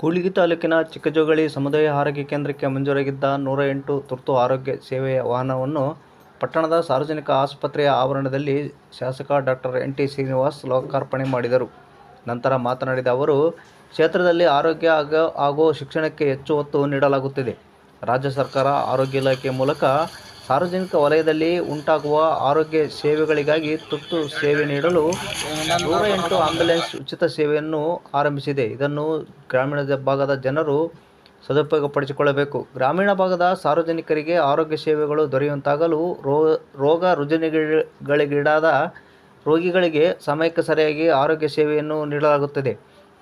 ಕೂಡ್ಲಿಗಿ ತಾಲೂಕಿನ ಚಿಕ್ಕಜೋಗಳಿ ಸಮುದಾಯ ಆರೋಗ್ಯ ಕೇಂದ್ರಕ್ಕೆ ಮಂಜೂರಾಗಿದ್ದ ನೂರ ಎಂಟು ತುರ್ತು ಆರೋಗ್ಯ ಸೇವೆಯ ವಾಹನವನ್ನು ಪಟ್ಟಣದ ಸಾರ್ವಜನಿಕ ಆಸ್ಪತ್ರೆಯ ಆವರಣದಲ್ಲಿ ಶಾಸಕ ಡಾಕ್ಟರ್ ಎನ್ ಟಿ ಶ್ರೀನಿವಾಸ್ ಲೋಕಾರ್ಪಣೆ ಮಾಡಿದರು. ನಂತರ ಮಾತನಾಡಿದ ಅವರು, ಕ್ಷೇತ್ರದಲ್ಲಿ ಆರೋಗ್ಯ ಹಾಗೂ ಶಿಕ್ಷಣಕ್ಕೆ ಹೆಚ್ಚು ಒತ್ತು ನೀಡಲಾಗುತ್ತಿದೆ. ರಾಜ್ಯ ಸರ್ಕಾರ ಆರೋಗ್ಯ ಇಲಾಖೆ ಮೂಲಕ ಸಾರ್ವಜನಿಕ ವಲಯದಲ್ಲಿ ಉಂಟಾಗುವ ಆರೋಗ್ಯ ಸೇವೆಗಳಿಗಾಗಿ ತುರ್ತು ಸೇವೆ ನೀಡಲು ನೂರ ಎಂಟು ಆಂಬ್ಯುಲೆನ್ಸ್ ಉಚಿತ ಸೇವೆಯನ್ನು ಆರಂಭಿಸಿದೆ. ಇದನ್ನು ಗ್ರಾಮೀಣ ಭಾಗದ ಜನರು ಸದುಪಯೋಗಪಡಿಸಿಕೊಳ್ಳಬೇಕು. ಗ್ರಾಮೀಣ ಭಾಗದ ಸಾರ್ವಜನಿಕರಿಗೆ ಆರೋಗ್ಯ ಸೇವೆಗಳು ದೊರೆಯುವಂತಾಗಲು ರೋಗ ರುಜಿನಗಳಿಗೀಡಾದ ರೋಗಿಗಳಿಗೆ ಸಮಯಕ್ಕೆ ಸರಿಯಾಗಿ ಆರೋಗ್ಯ ಸೇವೆಯನ್ನು ನೀಡಲಾಗುತ್ತದೆ.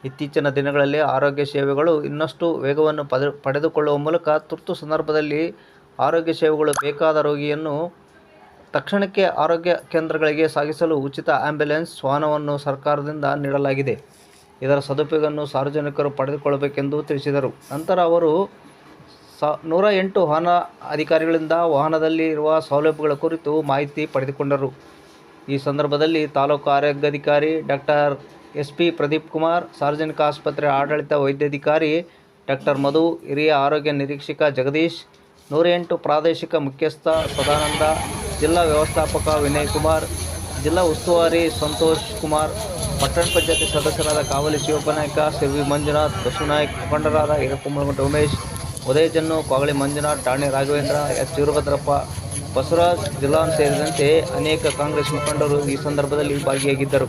ಇತ್ತೀಚಿನ ದಿನಗಳಲ್ಲಿ ಆರೋಗ್ಯ ಸೇವೆಗಳು ಇನ್ನಷ್ಟು ವೇಗವನ್ನು ಪಡೆದುಕೊಳ್ಳುವ ಮೂಲಕ ತುರ್ತು ಸಂದರ್ಭದಲ್ಲಿ ಆರೋಗ್ಯ ಸೇವೆಗಳು ಬೇಕಾದ ರೋಗಿಯನ್ನು ತಕ್ಷಣಕ್ಕೆ ಆರೋಗ್ಯ ಕೇಂದ್ರಗಳಿಗೆ ಸಾಗಿಸಲು ಉಚಿತ ಆಂಬ್ಯುಲೆನ್ಸ್ ವಾಹನವನ್ನು ಸರ್ಕಾರದಿಂದ ನೀಡಲಾಗಿದೆ. ಇದರ ಸದುಪಯೋಗವನ್ನು ಸಾರ್ವಜನಿಕರು ಪಡೆದುಕೊಳ್ಳಬೇಕೆಂದು ತಿಳಿಸಿದರು. ನಂತರ ಅವರು ಸ, ನೂರ ಎಂಟು ವಾಹನ ಅಧಿಕಾರಿಗಳಿಂದ ವಾಹನದಲ್ಲಿ ಇರುವ ಸೌಲಭ್ಯಗಳ ಕುರಿತು ಮಾಹಿತಿ ಪಡೆದುಕೊಂಡರು. ಈ ಸಂದರ್ಭದಲ್ಲಿ ತಾಲೂಕು ಆರೋಗ್ಯಾಧಿಕಾರಿ doctor S P Pradeep Kumar, ಸಾರ್ವಜನಿಕ ಆಸ್ಪತ್ರೆ ಆಡಳಿತ ವೈದ್ಯಾಧಿಕಾರಿ ಡಾಕ್ಟರ್ ಮಧು, ಹಿರಿಯ ಆರೋಗ್ಯ ನಿರೀಕ್ಷಕ ಜಗದೀಶ್ ನೂರ ಎಂಟು ಪ್ರಾದೇಶಿಕ ಮುಖ್ಯಸ್ಥ ಸದಾನಂದ, ಜಿಲ್ಲಾ ವ್ಯವಸ್ಥಾಪಕ ವಿನಯ್ ಕುಮಾರ್, ಜಿಲ್ಲಾ ಉಸ್ತುವಾರಿ ಸಂತೋಷ್ ಕುಮಾರ್, ಪಟ್ಟಣ ಪಂಚಾಯತಿ ಸದಸ್ಯರಾದ ಕಾವಲಿ ಶಿವಪ್ಪನಾಯ್ಕ ಸಿರ್ವಿ ಮಂಜುನಾಥ್ ಬಸವನಾಯ್ಕ್ ಮುಖಂಡರಾದ ಹಿರಪ್ಪಮಲಗುಂಟ ಉಮೇಶ್, ಉದಯಜನ್ನು ಕಾವಳಿ ಮಂಜುನಾಥ್, ಠಾಣೆ ರಾಘವೇಂದ್ರ, ಎಸ್ ವೀರಭದ್ರಪ್ಪ ಬಸವರಾಜ್ ಜಿಲ್ಲಾನ್ ಸೇರಿದಂತೆ ಅನೇಕ ಕಾಂಗ್ರೆಸ್ ಮುಖಂಡರು ಈ ಸಂದರ್ಭದಲ್ಲಿ ಭಾಗಿಯಾಗಿದ್ದರು.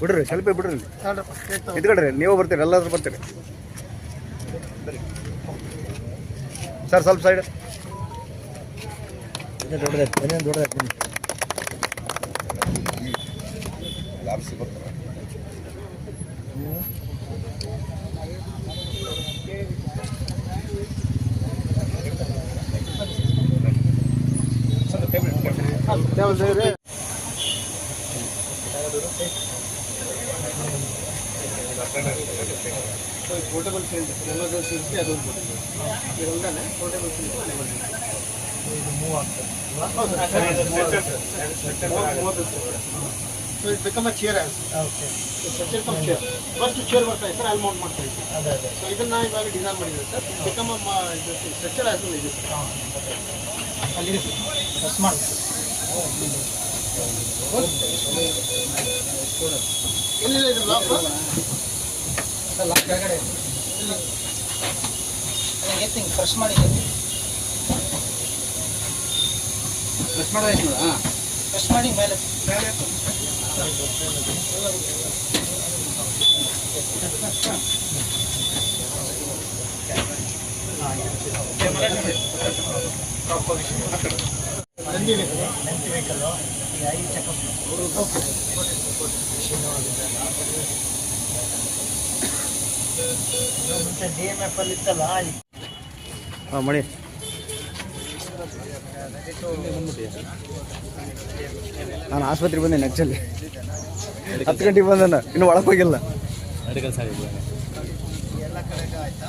ಬಿಡ್ರಿ ಸ್ವಲ್ಪ ಬಿಡ್ರಿ. ಇದ್ಕಡ್ರಿ ನೀವು ಬರ್ತೀರಿ ಎಲ್ಲಾದ್ರೂ ಬರ್ತೀರಿ. ಸರ್ ಸ್ವಲ್ಪ ಸೈಡ್ ಪೋರ್ಟಬಲ್ ಸಿಲಿಂಡರ್ ಎಮರ್ಜೆನ್ಸಿ ಅದೊಂದು portable cylinder so it become a chair chair first chair ಬರ್ತಾ ಇದೆ ಸರ್ ಅಲ್ಲಿ ಮೌಂಟ್ ಮಾಡ್ತಾ ಇದ್ದೀವಿ ಸೊ ಇದನ್ನ ಇವಾಗ ಡಿಸೈನ್ ಮಾಡಿದ್ದೀವಿ ಸರ್ ಬಿಕಮ್ ಇದು ಸ್ಟ್ರಕ್ಚರ್ ಆಸ್ ಇದೆ ಅಲ್ಲಿ ಮಾಡಿ ಎಲ್ಲಿದೆ ಇದು ಲಾಕ್ ಕೆಳಗಡೆ ಎತ್ತಿ ಫ್ರೆಶ್ ಮಾಡಿ ಫ್ರೆಶ್ ಮಾಡೋದು ಹಾಂ ಫ್ರೆಶ್ ಮಾಡಿ ಮೇಲೆ ಮೇಲೆ ಡಿ ಎಂ ಎಫ್ ಅಲ್ಲಿ ಇತ್ತಲ್ಲ ಹಾಂ ಮಣಿ ನಾನು ಆಸ್ಪತ್ರೆಗೆ ಬಂದೇನೆ ಆ್ಯಕ್ಚುಲಿ ಹತ್ತು ಗಂಟೆಗೆ ಬಂದನ ಇನ್ನು ಒಳಗೆ ಹೋಗಿಲ್ಲ. ಎಲ್ಲ ಕಡೆಗೂ ಆಯ್ತಾ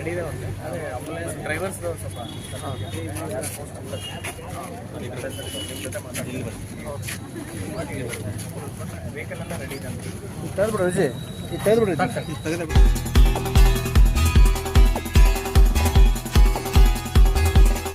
ರೆಡಿ ಇದೆ ಒಂದು ಅದೇ ಆಂಬುಲೆನ್ಸ್ ಡ್ರೈವರ್ಸ್ ಸ್ವಲ್ಪ ವೆಹಿಕಲ್ ಎಲ್ಲ ರೆಡಿ ಇದೆ ತೆಗೆದ್ಬಿಡ್ರಿ ವಿಜಯ್. ತೆಗೆದ್ಬಿಡ್ರಿ